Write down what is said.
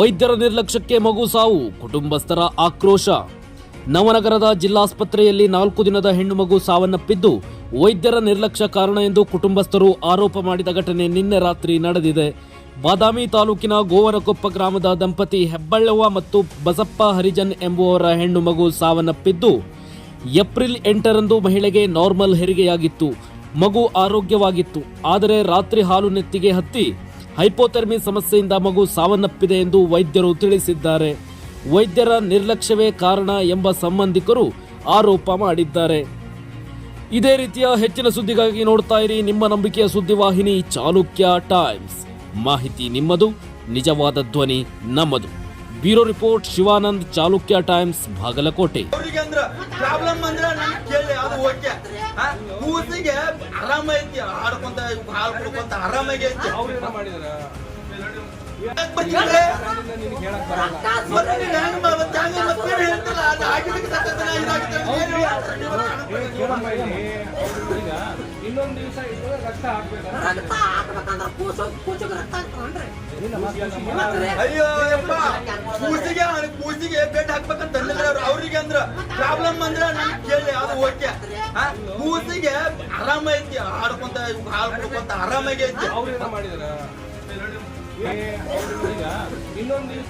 ವೈದ್ಯರ ನಿರ್ಲಕ್ಷ್ಯಕ್ಕೆ ಮಗು ಸಾವು, ಕುಟುಂಬಸ್ಥರ ಆಕ್ರೋಶ. ನವನಗರದ ಜಿಲ್ಲಾಸ್ಪತ್ರೆಯಲ್ಲಿ ನಾಲ್ಕು ದಿನದ ಹೆಣ್ಣು ಮಗು ಸಾವನ್ನಪ್ಪಿದ್ದು, ವೈದ್ಯರ ನಿರ್ಲಕ್ಷ್ಯ ಕಾರಣ ಎಂದು ಕುಟುಂಬಸ್ಥರು ಆರೋಪ ಮಾಡಿದ ಘಟನೆ ನಿನ್ನೆ ರಾತ್ರಿ ನಡೆದಿದೆ. ಬಾದಾಮಿ ತಾಲೂಕಿನ ಗೋವನಕೊಪ್ಪ ಗ್ರಾಮದ ದಂಪತಿ ಹೆಬ್ಬಳ್ಳವ್ವ ಮತ್ತು ಬಸಪ್ಪ ಹರಿಜನ್ ಎಂಬುವರ ಹೆಣ್ಣು ಮಗು ಸಾವನ್ನಪ್ಪಿದ್ದು, ಏಪ್ರಿಲ್ ಎಂಟರಂದು ಮಹಿಳೆಗೆ ನಾರ್ಮಲ್ ಹೆರಿಗೆಯಾಗಿತ್ತು. ಮಗು ಆರೋಗ್ಯವಾಗಿತ್ತು, ಆದರೆ ರಾತ್ರಿ ಹಾಲು ನೆತ್ತಿಗೆ ಹತ್ತಿ ಹೈಪೋಥೆರ್ಮಿ ಸಮಸ್ಯೆಯಿಂದ ಮಗು ಸಾವನ್ನಪ್ಪಿದೆ ಎಂದು ವೈದ್ಯರು ತಿಳಿಸಿದ್ದಾರೆ. ವೈದ್ಯರ ನಿರ್ಲಕ್ಷ್ಯವೇ ಕಾರಣ ಎಂಬ ಸಂಬಂಧಿಕರು ಆರೋಪ ಮಾಡಿದ್ದಾರೆ. ಇದೇ ರೀತಿಯ ಹೆಚ್ಚಿನ ಸುದ್ದಿಗಾಗಿ ನೋಡ್ತಾ ಇರಿ ನಿಮ್ಮ ನಂಬಿಕೆಯ ಸುದ್ದಿವಾಹಿನಿ ಚಾಲುಕ್ಯ ಟೈಮ್ಸ್. ಮಾಹಿತಿ ನಿಮ್ಮದು, ನಿಜವಾದ ಧ್ವನಿ ನಮ್ಮದು. Bureau report Shivanand, Chalukya times, Bagalkot. Okay ಕೂಸಿಗೆ ಆರಾಮ ಐತಿ ಆಡ್ಕೊಂತ ಹಾಲು ಕುಡ್ಕೊಂತ ಆರಾಮಾಗಿ ಐತಿ? ಇನ್ನೊಂದು ದಿವಸ ರಕ್ತ ಹಾಕ್ಬೇಕು ಅಯ್ಯೋ ಯಪ್ಪ. ಕೂಸಿಗೆ ಕೂಸಿಗೆ ಬೆಡ್ ಹಾಕ್ಬೇಕಂತ ಪ್ರಾಬ್ಲಮ್ ಅಂದ್ರೆ ನನ್ ಕೇಳಿ, ಅದು ಓಕೆ. ಕೂಸಿಗೆ ಆರಾಮ ಐತಿ, ಆಡ್ಕೊಂತ, ಹಾಲು ಕುಡ್ಕೊಂತ ಆರಾಮಾಗಿ ಐತಿ. ಇನ್ನೊಂದು